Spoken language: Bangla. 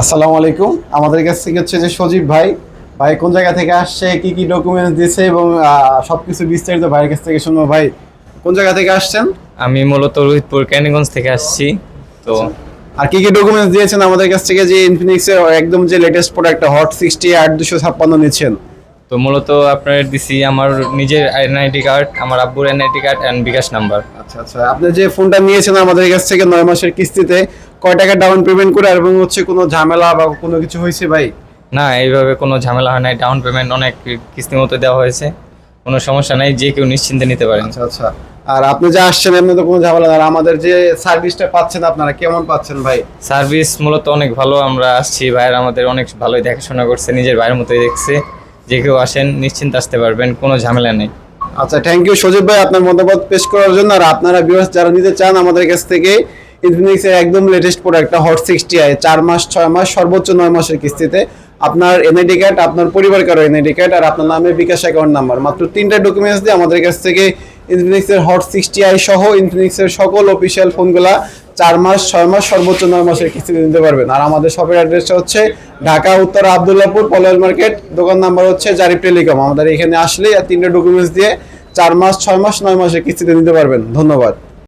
আসসালামু আলাইকুম। আমাদের কাছ থেকে হচ্ছে যে সজীব ভাই ভাই কোন জায়গা থেকে আসছে কি কি ডকুমেন্টস দিয়েছে এবং সব সবকিছু বিস্তারিত ভাইয়ের কাছ থেকে শুনব। ভাই কোন জায়গা থেকে আসছেন? আমি মূলত রোহিতপুর ক্যানিগঞ্জ থেকে আসছি তো আর কি কি ডকুমেন্টস দিয়েছেন আমাদের কাছ থেকে যে ইনফিনিক্সের একদম যে লেটেস্ট প্রোডাক্ট হট সিক্সটি আট দুশো ছাপ্পান্ন নিচ্ছেন? তো মূলত আপনার দিছি আমার নিজের এনআইডি কার্ড আমার আব্বুর NID card and bKash number. আচ্ছা আচ্ছা। আপনি যে ফোনটা নিয়েছেন আমাদের কাছ থেকে নয় মাসের কিস্তিতে কয় টাকা ডাউন পেমেন্ট করে এবং হচ্ছে কোনো ঝামেলা বা কোনো কিছু হয়েছে ভাই? না এইভাবে কোনো ঝামেলা হয় নাই। ডাউন পেমেন্ট অনেক কিস্তি মতো দেওয়া হয়েছে। কোনো সমস্যা নাই যে কেউ নিশ্চিন্তে নিতে পারেন আচ্ছা আচ্ছা। আর আপনি যে আসছেন এমনি তো কোনো ঝামেলা না আর আমাদের যে সার্ভিসটা পাচ্ছেন আপনারা কেমন পাচ্ছেন ভাই? সার্ভিস মূলত অনেক ভালো। আমরা আসছি ভাইয়ের আমাদের অনেক ভালোই দেখাশোনা করছে নিজের ভাইয়ের মতোই দেখছে। যে কেউ আসেন, নিশ্চিন্ত আসতে পারবেন, কোনো ঝামেলা নেই। আচ্ছা থ্যাংক ইউ সজীব ভাই আপনার মতামত পেশ করার জন্য, আর আপনারা ভিউয়ার্স যারা নিতে চান আমাদের কাছ থেকে ইনফিনিক্স এর একদম লেটেস্ট প্রোডাক্টটা হট সিক্সটি আই চার মাস, ছয় মাস, সর্বোচ্চ নয় মাসের কিস্তিতে। আপনার এনআইডি কার্ড আপনার পরিবার কারও এনআইডি কার্ড আর আপনার নামে বিকাশ অ্যাকাউন্ট নাম্বার মাত্র তিনটা ডকুমেন্টস দিয়ে আমাদের কাছ থেকে ইনফিনিক্স এর হট সিক্সটি আই সহ ইনফিনিক্সের সকল অফিসিয়াল ফোনগুলা চার মাস, ছয় মাস, সর্বোচ্চ নয় মাসের কিস্তিতে নিতে পারবেন। আর আমাদের শপের অ্যাড্রেসটা হচ্ছে ঢাকা, উত্তর আবদুল্লাপুর, পলাশ মার্কেট দোকান নাম্বার হচ্ছে জারিফ টেলিকম আমাদের এখানে আসলে আর তিনটে ডকুমেন্টস দিয়ে চার মাস, ছয় মাস, নয় মাসের কিস্তিতে নিতে পারবেন। ধন্যবাদ।